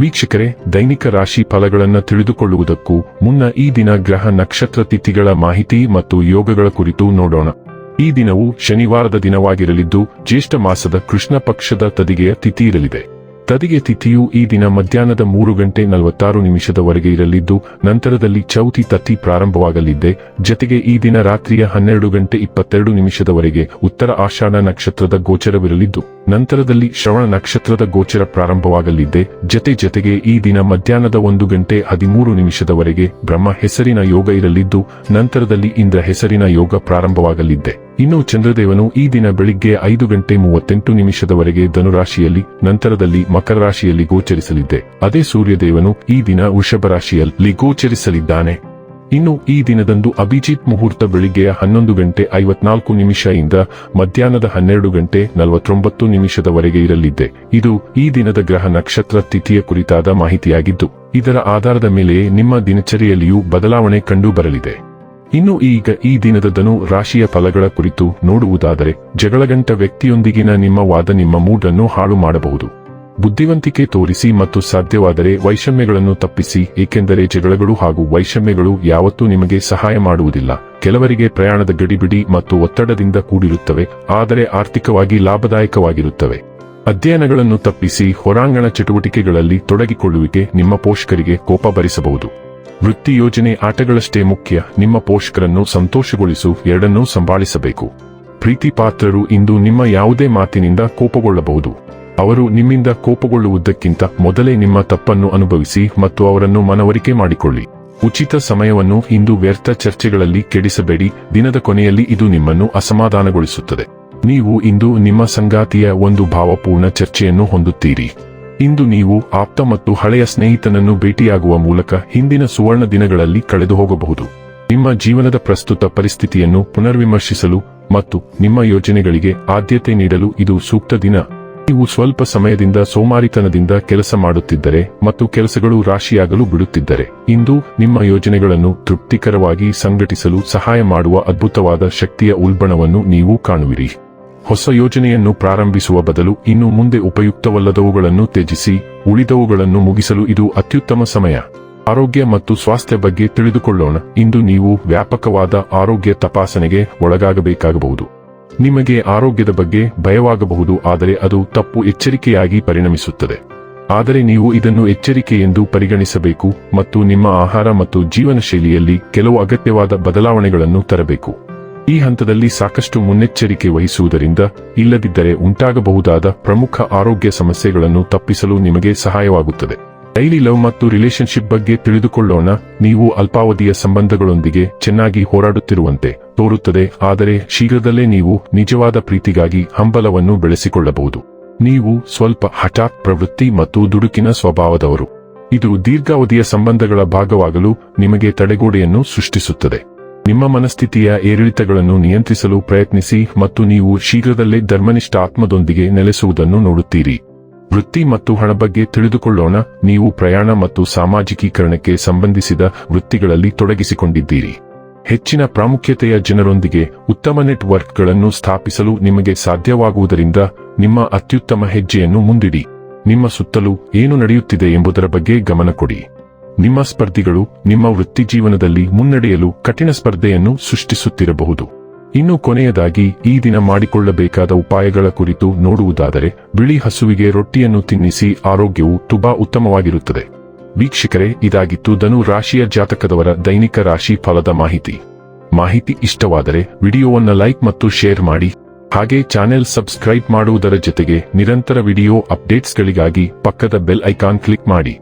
ವೀಕ್ಷಕರೇ, ದೈನಿಕ ರಾಶಿ ಫಲಗಳನ್ನು ತಿಳಿದುಕೊಳ್ಳುವುದಕ್ಕೂ ಮುನ್ನ ಈ ದಿನ ಗ್ರಹ ನಕ್ಷತ್ರ ತಿಥಿಗಳ ಮಾಹಿತಿ ಮತ್ತು ಯೋಗಗಳ ಕುರಿತು ನೋಡೋಣ. ಈ ದಿನವು ಶನಿವಾರದ ದಿನವಾಗಿರಲಿದ್ದು, ಜ್ಯೇಷ್ಠ ಮಾಸದ ಕೃಷ್ಣ ಪಕ್ಷದ ತದಿಗೆಯ ತಿಥಿ ಇರಲಿದೆ. ತದಿಗೆ ತಿಥಿಯು ಈ ದಿನ ಮಧ್ಯಾಹ್ನದ ಮೂರು ಗಂಟೆ ನಲವತ್ತಾರು ನಿಮಿಷದವರೆಗೆ ಇರಲಿದ್ದು, ನಂತರದಲ್ಲಿ ಚೌತಿ ತತ್ತಿ ಪ್ರಾರಂಭವಾಗಲಿದ್ದೆ ಜತೆಗೆ ಈ ದಿನ ರಾತ್ರಿಯ ಹನ್ನೆರಡು ಗಂಟೆ ಇಪ್ಪತ್ತೆರಡು ನಿಮಿಷದವರೆಗೆ ಉತ್ತರ ಆಷಾಢ ನಕ್ಷತ್ರದ ಗೋಚರವಿರಲಿದ್ದು. ನಂತರದಲ್ಲಿ ಶ್ರವಣ ನಕ್ಷತ್ರದ ಗೋಚರ ಪ್ರಾರಂಭವಾಗಲಿದ್ದೆ ಜತೆ ಜತೆಗೆ ಈ ದಿನ ಮಧ್ಯಾಹ್ನದ ಒಂದು ಗಂಟೆ ಹದಿಮೂರು ನಿಮಿಷದವರೆಗೆ ಬ್ರಹ್ಮ ಹೆಸರಿನ ಯೋಗ ಇರಲಿದ್ದು, ನಂತರದಲ್ಲಿ ಇಂದ್ರ ಹೆಸರಿನ ಯೋಗ ಪ್ರಾರಂಭವಾಗಲಿದ್ದೆ ಇನ್ನು ಚಂದ್ರದೇವನು ಈ ದಿನ ಬೆಳಿಗ್ಗೆ ಐದು ಗಂಟೆ ಮೂವತ್ತೆಂಟು ನಿಮಿಷದವರೆಗೆ ಧನುರಾಶಿಯಲ್ಲಿ, ನಂತರದಲ್ಲಿ ಮಕರ ರಾಶಿಯಲ್ಲಿ ಗೋಚರಿಸಲಿದ್ದೆ ಅದೇ ಸೂರ್ಯದೇವನು ಈ ದಿನ ವೃಷಭ ರಾಶಿಯಲ್ಲಿ ಗೋಚರಿಸಲಿದ್ದಾನೆ. ಇನ್ನು ಈ ದಿನದಂದು ಅಭಿಜಿತ್ ಮುಹೂರ್ತ ಬೆಳಿಗ್ಗೆಯ ಹನ್ನೊಂದು ಗಂಟೆ ಐವತ್ನಾಲ್ಕು ನಿಮಿಷದಿಂದ ಮಧ್ಯಾಹ್ನದ ಹನ್ನೆರಡು ಗಂಟೆ ನಲವತ್ತೊಂಬತ್ತು ನಿಮಿಷದವರೆಗೆ ಇರಲಿದ್ದೆ ಇದು ಈ ದಿನದ ಗ್ರಹ ನಕ್ಷತ್ರ ತಿಥಿಯ ಕುರಿತಾದ ಮಾಹಿತಿಯಾಗಿದ್ದು, ಇದರ ಆಧಾರದ ಮೇಲೆ ನಿಮ್ಮ ದಿನಚರಿಯಲ್ಲಿಯೂ ಬದಲಾವಣೆ ಕಂಡು ಬರಲಿದೆ ಇನ್ನು ಈಗ ಈ ದಿನದ ಧನು ರಾಶಿಯ ಫಲಗಳ ಕುರಿತು ನೋಡುವುದಾದರೆ, ಜಗಳಗಂಟ ವ್ಯಕ್ತಿಯೊಂದಿಗಿನ ನಿಮ್ಮ ವಾದ ನಿಮ್ಮ ಮೂಡನ್ನು ಹಾಳು ಮಾಡಬಹುದು. ಬುದ್ಧಿವಂತಿಕೆ ತೋರಿಸಿ ಮತ್ತು ಸಾಧ್ಯವಾದರೆ ವೈಷಮ್ಯಗಳನ್ನು ತಪ್ಪಿಸಿ, ಏಕೆಂದರೆ ಜಗಳಗಳು ಹಾಗೂ ವೈಷಮ್ಯಗಳು ಯಾವತ್ತೂ ನಿಮಗೆ ಸಹಾಯ ಮಾಡುವುದಿಲ್ಲ. ಕೆಲವರಿಗೆ ಪ್ರಯಾಣದ ಗಡಿಬಿಡಿ ಮತ್ತು ಒತ್ತಡದಿಂದ ಕೂಡಿರುತ್ತವೆ, ಆದರೆ ಆರ್ಥಿಕವಾಗಿ ಲಾಭದಾಯಕವಾಗಿರುತ್ತವೆ. ಅಧ್ಯಯನಗಳನ್ನು ತಪ್ಪಿಸಿ, ಹೊರಾಂಗಣ ಚಟುವಟಿಕೆಗಳಲ್ಲಿ ತೊಡಗಿಕೊಳ್ಳುವಿಕೆ ನಿಮ್ಮ ಪೋಷಕರಿಗೆ ಕೋಪ ಭರಿಸಬಹುದು. ವೃತ್ತಿ ಯೋಜನೆ ಆಟಗಳಷ್ಟೇ ಮುಖ್ಯ, ನಿಮ್ಮ ಪೋಷಕರನ್ನು ಸಂತೋಷಗೊಳಿಸು, ಎರಡನ್ನೂ ಸಂಭಾಳಿಸಬೇಕು. ಪ್ರೀತಿ ಪಾತ್ರರು ಇಂದು ನಿಮ್ಮ ಯಾವುದೇ ಮಾತಿನಿಂದ ಕೋಪಗೊಳ್ಳಬಹುದು. ಅವರು ನಿಮ್ಮಿಂದ ಕೋಪಗೊಳ್ಳುವುದಕ್ಕಿಂತ ಮೊದಲೇ ನಿಮ್ಮ ತಪ್ಪನ್ನು ಅನುಭವಿಸಿ ಮತ್ತು ಅವರನ್ನು ಮನವರಿಕೆ ಮಾಡಿಕೊಳ್ಳಿ. ಉಚಿತ ಸಮಯವನ್ನು ಇಂದು ವ್ಯರ್ಥ ಚರ್ಚೆಗಳಲ್ಲಿ ಕೆಡಿಸಬೇಡಿ. ದಿನದ ಕೊನೆಯಲ್ಲಿ ಇದು ನಿಮ್ಮನ್ನು ಅಸಮಾಧಾನಗೊಳಿಸುತ್ತದೆ. ನೀವು ಇಂದು ನಿಮ್ಮ ಸಂಗಾತಿಯ ಒಂದು ಭಾವಪೂರ್ಣ ಚರ್ಚೆಯನ್ನು ಹೊಂದುತ್ತೀರಿ. ಇಂದು ನೀವು ಆಪ್ತ ಮತ್ತು ಹಳೆಯ ಸ್ನೇಹಿತನನ್ನು ಭೇಟಿಯಾಗುವ ಮೂಲಕ ಹಿಂದಿನ ಸುವರ್ಣ ದಿನಗಳಲ್ಲಿ ಕಳೆದು ಹೋಗಬಹುದು. ನಿಮ್ಮ ಜೀವನದ ಪ್ರಸ್ತುತ ಪರಿಸ್ಥಿತಿಯನ್ನು ಪುನರ್ವಿಮರ್ಶಿಸಲು ಮತ್ತು ನಿಮ್ಮ ಯೋಜನೆಗಳಿಗೆ ಆದ್ಯತೆ ನೀಡಲು ಇದು ಸೂಕ್ತ ದಿನ. ನೀವು ಸ್ವಲ್ಪ ಸಮಯದಿಂದ ಸೋಮಾರಿತನದಿಂದ ಕೆಲಸ ಮಾಡುತ್ತಿದ್ದರೆ ಮತ್ತು ಕೆಲಸಗಳು ರಾಶಿಯಾಗಲು ಬಿಡುತ್ತಿದ್ದರೆ, ಇಂದು ನಿಮ್ಮ ಯೋಜನೆಗಳನ್ನು ತೃಪ್ತಿಕರವಾಗಿ ಸಂಘಟಿಸಲು ಸಹಾಯ ಮಾಡುವ ಅದ್ಭುತವಾದ ಶಕ್ತಿಯ ಉಲ್ಬಣವನ್ನು ನೀವು ಕಾಣುವಿರಿ. ಹೊಸ ಯೋಜನೆಯನ್ನು ಪ್ರಾರಂಭಿಸುವ ಬದಲು ಇನ್ನು ಮುಂದೆ ಉಪಯುಕ್ತವಲ್ಲದವುಗಳನ್ನು ತ್ಯಜಿಸಿ, ಉಳಿದವುಗಳನ್ನು ಮುಗಿಸಲು ಇದು ಅತ್ಯುತ್ತಮ ಸಮಯ. ಆರೋಗ್ಯ ಮತ್ತು ಸ್ವಾಸ್ಥ್ಯ ಬಗ್ಗೆ ತಿಳಿದುಕೊಳ್ಳೋಣ. ಇಂದು ನೀವು ವ್ಯಾಪಕವಾದ ಆರೋಗ್ಯ ತಪಾಸಣೆಗೆ ಒಳಗಾಗಬೇಕಾಗಬಹುದು. ನಿಮಗೆ ಆರೋಗ್ಯದ ಬಗ್ಗೆ ಭಯವಾಗಬಹುದು, ಆದರೆ ಅದು ತಪ್ಪು ಎಚ್ಚರಿಕೆಯಾಗಿ ಪರಿಣಮಿಸುತ್ತದೆ. ಆದರೆ ನೀವು ಇದನ್ನು ಎಚ್ಚರಿಕೆ ಎಂದು ಪರಿಗಣಿಸಬೇಕು ಮತ್ತು ನಿಮ್ಮ ಆಹಾರ ಮತ್ತು ಜೀವನ ಶೈಲಿಯಲ್ಲಿ ಕೆಲವು ಅಗತ್ಯವಾದ ಬದಲಾವಣೆಗಳನ್ನು ತರಬೇಕು. ಈ ಹಂತದಲ್ಲಿ ಸಾಕಷ್ಟು ಮುನ್ನೆಚ್ಚರಿಕೆ ವಹಿಸುವುದರಿಂದ ಇಲ್ಲದಿದ್ದರೆ ಉಂಟಾಗಬಹುದಾದ ಪ್ರಮುಖ ಆರೋಗ್ಯ ಸಮಸ್ಯೆಗಳನ್ನು ತಪ್ಪಿಸಲು ನಿಮಗೆ ಸಹಾಯವಾಗುತ್ತದೆ. ಡೈಲಿ ಲವ್ ಮತ್ತು ರಿಲೇಶನ್ಶಿಪ್ ಬಗ್ಗೆ ತಿಳಿದುಕೊಳ್ಳೋಣ. ನೀವು ಅಲ್ಪಾವಧಿಯ ಸಂಬಂಧಗಳೊಂದಿಗೆ ಚೆನ್ನಾಗಿ ಹೋರಾಡುತ್ತಿರುವಂತೆ ತೋರುತ್ತದೆ. ಆದರೆ ಶೀಘ್ರದಲ್ಲೇ ನೀವು ನಿಜವಾದ ಪ್ರೀತಿಗಾಗಿ ಹಂಬಲವನ್ನು ಬೆಳೆಸಿಕೊಳ್ಳಬಹುದು. ನೀವು ಸ್ವಲ್ಪ ಹಠಾತ್ ಪ್ರವೃತ್ತಿ ಮತ್ತು ದುಡುಕಿನ ಸ್ವಭಾವದವರು. ಇದು ದೀರ್ಘಾವಧಿಯ ಸಂಬಂಧಗಳ ಭಾಗವಾಗಲು ನಿಮಗೆ ತಡೆಗೋಡೆಯನ್ನು ಸೃಷ್ಟಿಸುತ್ತದೆ. ನಿಮ್ಮ ಮನಸ್ಥಿತಿಯ ಏರಿಳಿತಗಳನ್ನು ನಿಯಂತ್ರಿಸಲು ಪ್ರಯತ್ನಿಸಿ ಮತ್ತು ನೀವು ಶೀಘ್ರದಲ್ಲೇ ಧರ್ಮನಿಷ್ಠ ಆತ್ಮದೊಂದಿಗೆ ನೆಲೆಸುವುದನ್ನು ನೋಡುತ್ತೀರಿ. ವೃತ್ತಿ ಮತ್ತು ಹಣ ಬಗ್ಗೆ ತಿಳಿದುಕೊಳ್ಳೋಣ. ನೀವು ಪ್ರಯಾಣ ಮತ್ತು ಸಾಮಾಜಿಕೀಕರಣಕ್ಕೆ ಸಂಬಂಧಿಸಿದ ವೃತ್ತಿಗಳಲ್ಲಿ ತೊಡಗಿಸಿಕೊಂಡಿದ್ದೀರಿ. ಹೆಚ್ಚಿನ ಪ್ರಾಮುಖ್ಯತೆಯ ಜನರೊಂದಿಗೆ ಉತ್ತಮ ನೆಟ್ವರ್ಕ್ಗಳನ್ನು ಸ್ಥಾಪಿಸಲು ನಿಮಗೆ ಸಾಧ್ಯವಾಗುವುದರಿಂದ ನಿಮ್ಮ ಅತ್ಯುತ್ತಮ ಹೆಜ್ಜೆಯನ್ನು ಮುಂದಿಡಿ. ನಿಮ್ಮ ಸುತ್ತಲೂ ಏನು ನಡೆಯುತ್ತಿದೆ ಎಂಬುದರ ಬಗ್ಗೆ ಗಮನ ಕೊಡಿ. ನಿಮ್ಮ ಸ್ಪರ್ಧಿಗಳು ನಿಮ್ಮ ವೃತ್ತಿಜೀವನದಲ್ಲಿ ಮುನ್ನಡೆಯಲು ಕಠಿಣ ಸ್ಪರ್ಧೆಯನ್ನು ಸೃಷ್ಟಿಸುತ್ತಿರಬಹುದು. ಇನ್ನು ಕೊನೆಯದಾಗಿ ಈ ದಿನ ಮಾಡಿಕೊಳ್ಳಬೇಕಾದ ಉಪಾಯಗಳ ಕುರಿತು ನೋಡುವುದಾದರೆ, ಬಿಳಿ ಹಸುವಿಗೆ ರೊಟ್ಟಿಯನ್ನು ತಿನ್ನಿಸಿ ಆರೋಗ್ಯವು ತುಂಬಾ ಉತ್ತಮವಾಗಿರುತ್ತದೆ. ವೀಕ್ಷಕರೇ, ಇದಾಗಿತ್ತು ಧನು ರಾಶಿಯ ಜಾತಕದವರ ದೈನಿಕ ರಾಶಿ ಫಲದ ಮಾಹಿತಿ. ಮಾಹಿತಿ ಇಷ್ಟವಾದರೆ ವಿಡಿಯೋವನ್ನು ಲೈಕ್ ಮತ್ತು ಶೇರ್ ಮಾಡಿ. ಹಾಗೆ ಚಾನೆಲ್ ಸಬ್ಸ್ಕ್ರೈಬ್ ಮಾಡುವುದರ ಜೊತೆಗೆ ನಿರಂತರ ವಿಡಿಯೋ ಅಪ್ಡೇಟ್ಸ್ಗಳಿಗಾಗಿ ಪಕ್ಕದ ಬೆಲ್ ಐಕಾನ್ ಕ್ಲಿಕ್ ಮಾಡಿ.